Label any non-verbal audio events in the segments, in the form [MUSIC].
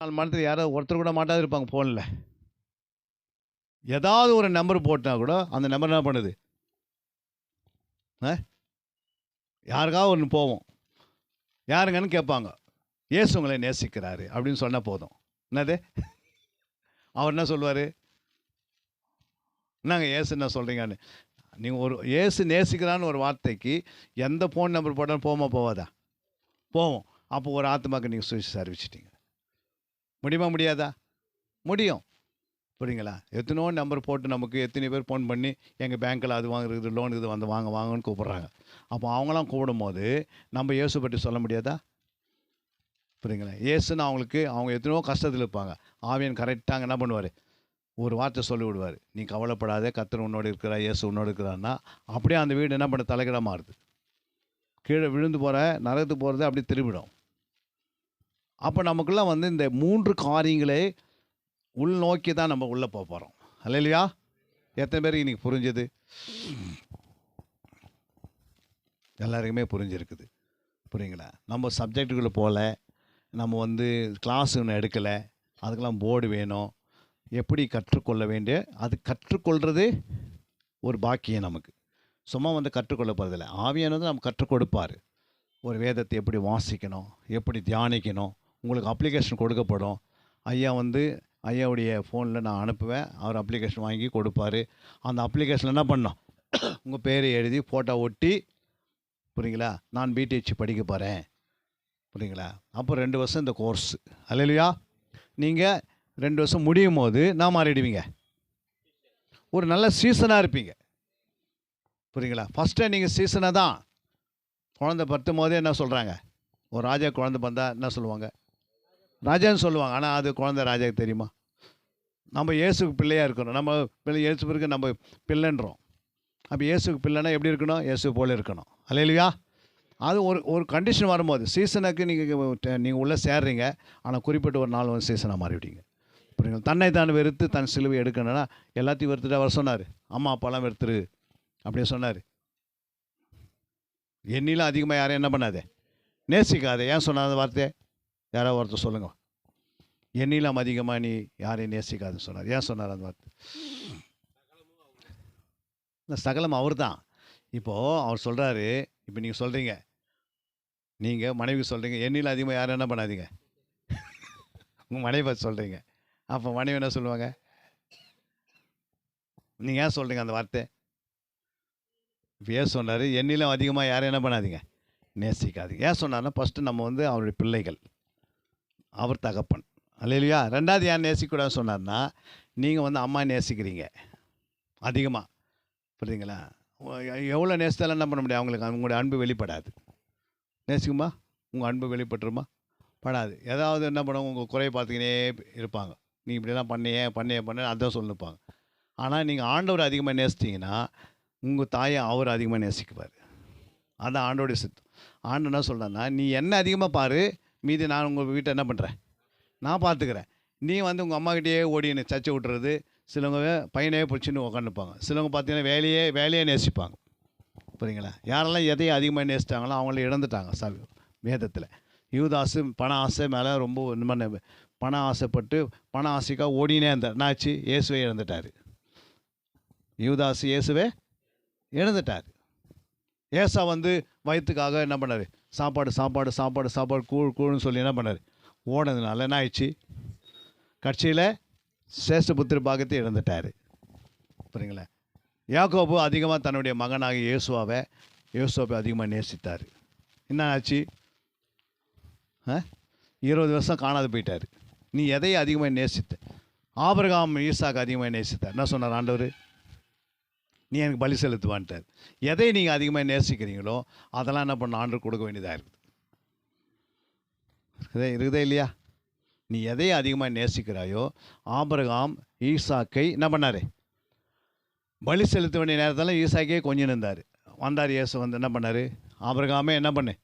நாலு மணி யாரோ ஒருத்தர் கூட மாட்டாது இருப்பாங்க ஃபோனில் ஏதாவது ஒரு நம்பர் போட்டால் கூட அந்த நம்பர் என்ன பண்ணுது? ஆ? யாருக்காவது ஒன்று போவோம். யாருங்கன்னு கேட்பாங்க. இயேசு உங்களை நேசிக்கிறாரு அப்படின்னு சொன்னால் போதும். என்னது? அவர் என்ன சொல்லுவார்? என்னங்க ஏசு என்ன சொல்கிறீங்கன்னு நீங்கள் ஒரு ஏசு நேசிக்கிறான்னு ஒரு வார்த்தைக்கு எந்த ஃபோன் நம்பர் போட்டாலும் போமா போவாதா போவோம். அப்போ ஒரு ஆத்மாக்கு நீங்கள் சுவிச்சு அறிவிச்சிட்டிங்க முடியுமா முடியாதா? முடியும். புரியுங்களா? எத்தனோ நம்பர் போட்டு நமக்கு எத்தனை பேர் ஃபோன் பண்ணி எங்கள் பேங்க்கில் அது வாங்குறது லோன் இது வந்து வாங்க வாங்கன்னு கூப்பிட்றாங்க. அப்போ அவங்களாம் கூப்பிடும்போது நம்ம இயேசு பற்றி சொல்ல முடியாதா? புரியுங்களா? இயேசுன்னு அவங்களுக்கு அவங்க எத்தனையோ கஷ்டத்தில் இருப்பாங்க. ஆவியன் கரெக்டாக என்ன பண்ணுவார்? ஒரு வார்த்தை சொல்லி விடுவார். நீ கவலைப்படாத கத்தர் உன்னோடு இருக்கிறா இயேசு உன்னோடு இருக்கிறான்னா அப்படியே அந்த வீடு என்ன பண்ண தலைக்கிட மாறுது. கீழே விழுந்து போகிற நரகத்துக்கு போகிறது அப்படியே திரும்பிடும். அப்போ நமக்குள்ளே வந்து இந்த மூன்று காரியங்களே உள்நோக்கி தான் நம்ம உள்ளே போக போகிறோம் இல்லையா எத்தனை பேருக்கு இன்றைக்கி புரிஞ்சுது? எல்லாருக்குமே புரிஞ்சிருக்குது. புரியுங்களா? நம்ம சப்ஜெக்டுக்குள்ளே போகல நம்ம வந்து கிளாஸ் ஒன்று எடுக்கலை அதுக்கெல்லாம் போர்டு வேணும். எப்படி கற்றுக்கொள்ள வேண்டிய அது கற்றுக்கொள்கிறது ஒரு பாக்கியம் நமக்கு. சும்மா வந்து கற்றுக்கொள்ள போகிறதில்ல ஆவியானது நம்ம கற்றுக் கொடுப்பார். ஒரு வேதத்தை எப்படி வாசிக்கணும் எப்படி தியானிக்கணும் உங்களுக்கு அப்ளிகேஷன் கொடுக்கப்படும். ஐயா வந்து ஐயாவுடைய ஃபோனில் நான் அனுப்புவேன். அவர் அப்ளிகேஷன் வாங்கி கொடுப்பாரு. அந்த அப்ளிகேஷனில் என்ன பண்ணோம் [COUGHS] உங்கள் பேரை எழுதி ஃபோட்டோ ஒட்டி புரியுங்களா? நான் பிடிஹெச் படிக்க போகிறேன் புரியுங்களா? அப்போ ரெண்டு வருஷம் இந்த கோர்ஸ் அல்லையா நீங்கள் ரெண்டு வருஷம் முடியும் போது நான் மாறிடுவீங்க. ஒரு நல்ல சீசனாக இருப்பீங்க. புரியுங்களா? ஃபஸ்ட்டே நீங்கள் சீசனாக தான். குழந்தை பத்தும் போதே என்ன சொல்கிறாங்க ஒரு ராஜா குழந்தை பந்தா என்ன சொல்லுவாங்க? ராஜான்னு சொல்லுவாங்க. ஆனால் அது குழந்தை ராஜாவுக்கு தெரியுமா? நம்ம இயேசுக்கு பிள்ளையாக இருக்கணும். நம்ம பிள்ளை இயேசு பிறகு நம்ம பிள்ளைன்றோம். அப்போ இயேசுக்கு பிள்ளைனா எப்படி இருக்கணும்? இயேசு போல் இருக்கணும். அல்லையா அது ஒரு ஒரு கண்டிஷன் வரும்போது சீசனுக்கு நீங்கள் நீங்கள் உள்ளே சேர்றீங்க. ஆனால் குறிப்பிட்ட ஒரு நாள் வந்து சீசனாக மாறிவிட்டீங்க. புரியுங்க தன்னை தான் வெறுத்து தன் சிலுவை எடுக்கணும்னா எல்லாத்தையும் வெறுத்துட்டு அவர் சொன்னார். அம்மா அப்பாலாம் வெறுத்துரு. அப்படியே சொன்னார். என்னிலும் அதிகமாக யாரும் என்ன பண்ணாதே? நேசிக்காதே. ஏன் சொன்னார் அந்த வார்த்தையை? யாராவது ஒருத்தர் சொல்லுங்க. என்னிலும் அதிகமாக நீ யாரையும் நேசிக்காதுன்னு சொன்னார். ஏன் சொன்னார் அந்த வார்த்தை? இந்த சகலம் அவர் தான் இப்போது அவர் சொல்கிறாரு இப்போ நீங்கள் சொல்கிறீங்க நீங்கள் மனைவி சொல்கிறீங்க என்னிலும் அதிகமாக யாரும் என்ன பண்ணாதீங்க? உங்கள் மனைவி பார்த்து சொல்கிறீங்க அப்போ மனைவி என்ன சொல்லுவாங்க? நீங்கள் ஏன் சொல்கிறீங்க அந்த வார்த்தை? இப்போ ஏன் சொன்னார்? என்னிலும் அதிகமாக யாரும் என்ன பண்ணாதீங்க? நேசிக்காதீங்க. ஏன் சொன்னார்னா ஃபஸ்ட்டு நம்ம வந்து அவருடைய பிள்ளைகள். அவர் தகப்பன். அல்லையா ரெண்டாவது யார் நேசிக்கூடாதுன்னு சொன்னார்னா நீங்கள் வந்து அம்மா நேசிக்கிறீங்க. அதிகமாக புரியுதுங்களா? எவ்வளோ நேசித்தாலும் என்ன பண்ண முடியும்? அவங்களுக்கு அவங்களுடைய அன்பு வெளிப்படாது. நேசிக்குமா? உங்கள் அன்பு வெளிப்பட்டுருமா? படாது. ஏதாவது என்ன பண்ணுவோம் உங்கள் குறையை பார்த்துக்கினே இருப்பாங்க. நீ இப்படிலாம் பண்ணியே பண்ணியே பண்ண அதான் சொல்லிப்பாங்க. ஆனால் நீங்கள் ஆண்டவர் அதிகமாக நேசித்தீங்கன்னா உங்கள் தாயை அவர் அதிகமாக நேசிக்குவார். அதான் ஆண்டோடைய சித்தம். ஆண்டு என்ன சொல்கிறேன்னா நீ என்ன அதிகமாக பாரு மீதி நான் உங்கள் வீட்டை என்ன பண்ணுறேன் நான் பார்த்துக்கிறேன் நீ வந்து உங்கள் அம்மாக்கிட்டேயே ஓடினு சச்சை விட்டுறது சிலவங்க பையனே பிடிச்சின்னு உக்காந்துப்பாங்க. சிலவங்க பார்த்தீங்கன்னா வேலையே வேலையே நேசிப்பாங்க. புரியுங்களா? யாரெல்லாம் எதையும் அதிகமாக நேசிட்டாங்களோ அவங்கள இழந்துட்டாங்க சாமி வேதத்தில். யூதாசு பண ஆசை மேலே ரொம்ப இந்த மாதிரி பண ஆசைப்பட்டு பண ஆசைக்காக ஓடினே இருந்தார். என்னாச்சு? இயேசுவே இழந்துட்டார். யூதாசு இயேசுவே இழந்துட்டார். ஏசா வந்து வயிற்றுக்காக என்ன பண்ணார்? சாப்பாடு சாப்பாடு சாப்பாடு சாப்பாடு கூழ் கூழ்னு சொல்லி என்ன பண்ணார்? ஓனதுனால என்ன ஆயிடுச்சு? கட்சியில் சேஷ்ட புத்திர பாகத்தை இழந்துட்டார். புரியுங்களா? யாக்கோபு அதிகமாக தன்னுடைய மகனாக இயேசுவாவை இயேசுவை அதிகமாக நேசித்தார். என்ன ஆச்சு? ஆ? இருபது வருஷம் காணாது போயிட்டார். நீ எதையை அதிகமாக நேசித்த? ஆபரகாம் ஈசாக்கு அதிகமாக நேசித்தார். என்ன சொன்னார் ஆண்டவர்? நீ எனக்கு பலி செலுத்துவான்ட்டார். எதை நீங்கள் அதிகமாக நேசிக்கிறீங்களோ அதெல்லாம் என்ன பண்ண ஆண்டு கொடுக்க வேண்டியதாக இருக்குது. இருக்குதே இருக்குதே இல்லையா? நீ எதை அதிகமாக நேசிக்கிறாயோ ஆபரகாம் ஈசாக்கை என்ன பண்ணார்? பலி செலுத்த வேண்டிய நேரத்தில் ஈசாக்கே கொஞ்சம் நின்றார். வந்தார் இயேசு வந்து என்ன பண்ணார்? ஆபரகாமே என்ன பண்ணு?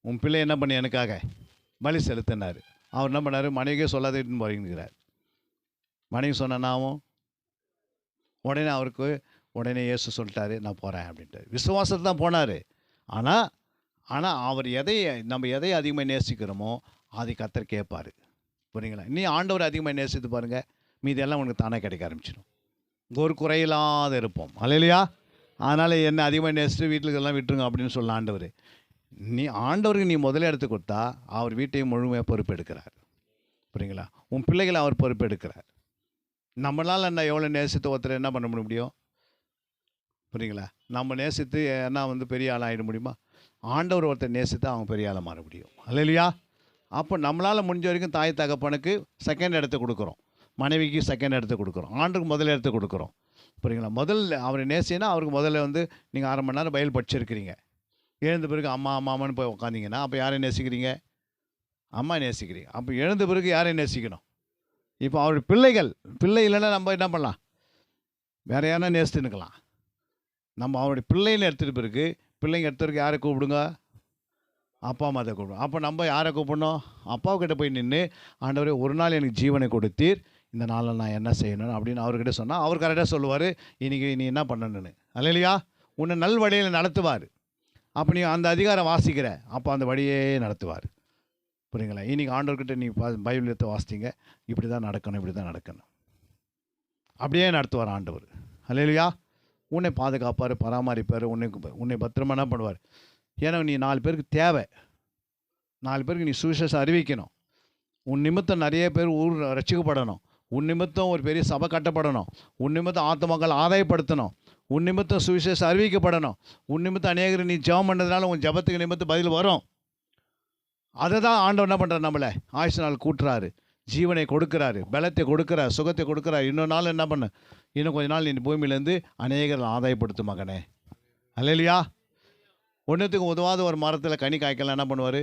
உன் பிள்ளை என்ன பண்ணு எனக்காக? பலி செலுத்தினார். அவர் என்ன பண்ணார்? மனைவிக்கே சொல்லாதேன்னு போறீங்கிறார். மனைவி சொன்னாவும் உடனே அவருக்கு உடனே இயேசு சொல்லிட்டாரு நான் போகிறேன் அப்படின்ட்டு. விசுவாசத்தை தான் போனார். ஆனால் ஆனால் அவர் எதை நம்ம எதை அதிகமாக நேசிக்கிறோமோ அதை கத்தர் கேட்பார். புரியுங்களா? நீ ஆண்டவர் அதிகமாக நேசித்து பாருங்கள் மீதெல்லாம் உனக்கு தானே கிடைக்க ஆரம்பிச்சிடும் ஒரு குறையில்லாத இருப்போம். அல்லையா அதனால் என்ன அதிகமாக நேசித்து வீட்டுக்கு எல்லாம் விட்டுருங்க அப்படின்னு சொல்ல ஆண்டவர். நீ ஆண்டவருக்கு நீ முதல்ல எடுத்து கொடுத்தா அவர் வீட்டையும் முழுமையாக பொறுப்பெடுக்கிறார் புரியுங்களா? உன் பிள்ளைகளை அவர் பொறுப்பெடுக்கிறார் நம்மளால் என்ன எவ்வளோ நேசித்து ஒருத்தர் என்ன பண்ண முடியும்? புரியுங்களா நம்ம நேசித்து என்ன வந்து பெரிய ஆள் ஆகிட முடியுமா? ஆண்டவர் ஒருத்தர் நேசித்து அவங்க பெரிய ஆளாக மாற முடியும். இல்லையா அப்போ நம்மளால் முடிஞ்ச வரைக்கும் தாய் தகப்பனுக்கு செகண்ட் இடத்த கொடுக்குறோம். மனைவிக்கு செகண்ட் இடத்த கொடுக்குறோம். ஆண்டுக்கு முதல் இடத்த கொடுக்குறோம். புரியுங்களா முதல்ல அவரை நேசினா அவருக்கு முதல்ல வந்து நீங்கள் அரை மணி நேரம் பயில் படிச்சிருக்கிறீங்க. எழுந்த பிறகு அம்மா அம்மான்னு போய் உட்காந்திங்கன்னா அப்போ யாரை நேசிக்கிறீங்க? அம்மா நேசிக்கிறீங்க. அப்போ எழுந்த பிறகு யாரை நேசிக்கணும்? இப்போ அவர் பிள்ளைகள் பிள்ளை இல்லைன்னா நம்ம என்ன பண்ணலாம்? வேற யாரா நேசித்துன்னுக்கலாம் நம்ம அவருடைய பிள்ளைன்னு எடுத்துகிட்டு பிறகு பிள்ளைங்க எடுத்துருக்கு யாரை கூப்பிடுங்க? அப்பா அம்மா தான் கூப்பிடும் அப்போ நம்ம யாரை கூப்பிடணும்? அப்பாவுக்கிட்ட போய் நின்று ஆண்டவரே ஒரு நாள் எனக்கு ஜீவனை கொடுத்தீர். இந்த நாளில் நான் என்ன செய்யணும்? அப்படின்னு அவர்கிட்ட சொன்னால் அவர் கரெக்டாக சொல்லுவார் இன்றைக்கி நீ என்ன பண்ணணுன்னு அல்லையா உன்னை நல் வழியில் நடத்துவார். அப்போ நீ அந்த அதிகாரம் வாசிக்கிற அப்போ அந்த வழியே நடத்துவார். புரியுங்களா? இன்றைக்கி ஆண்டவர்கிட்ட நீ பா வாசித்தீங்க இப்படி தான் நடக்கணும் இப்படி தான் நடக்கணும். அப்படியே நடத்துவார் ஆண்டவர். அல்லையா உன்னை பாதுகாப்பார் பராமரிப்பார் உன்னை உன்னை பத்திரமா என்ன பண்ணுவார்? ஏன்னா நீ நாலு பேருக்கு தேவை. நாலு பேருக்கு நீ சுவிசேஷம் அறிவிக்கணும். உன் நிமித்தம் நிறைய பேர் ஊர் ரசிக்கப்படணும். உன் நிமித்தம் ஒரு பெரிய சபை கட்டப்படணும். உன் நிமித்தம் ஆத்மாக்கள் ஆதாயப்படுத்தணும். உன் நிமித்தம் சுவிசேஷம் அறிவிக்கப்படணும். உன் நிமித்தம் அநேகர் நீ ஜெபம் பண்ணதுனால உன் ஜெபத்துக்கு நிமித்தம் பதில் வரும். அதை தான் ஆண்டவன் என்ன பண்ணுறார் நம்மளை? ஆயுசு நாள் கூட்டுறாரு. ஜீவனை கொடுக்குறாரு பலத்தை கொடுக்குறாரு சுகத்தை கொடுக்குறாரு. இன்னொரு நாள் என்ன பண்ண? இன்னும் கொஞ்ச நாள் நீ பூமியிலேருந்து அநேகர் ஆதாயப்படுத்தும் மகனே. அல்லையா ஒன்றுத்துக்கு உதவாத ஒரு மரத்தில் கனி காய்க்கலாம் என்ன பண்ணுவார்?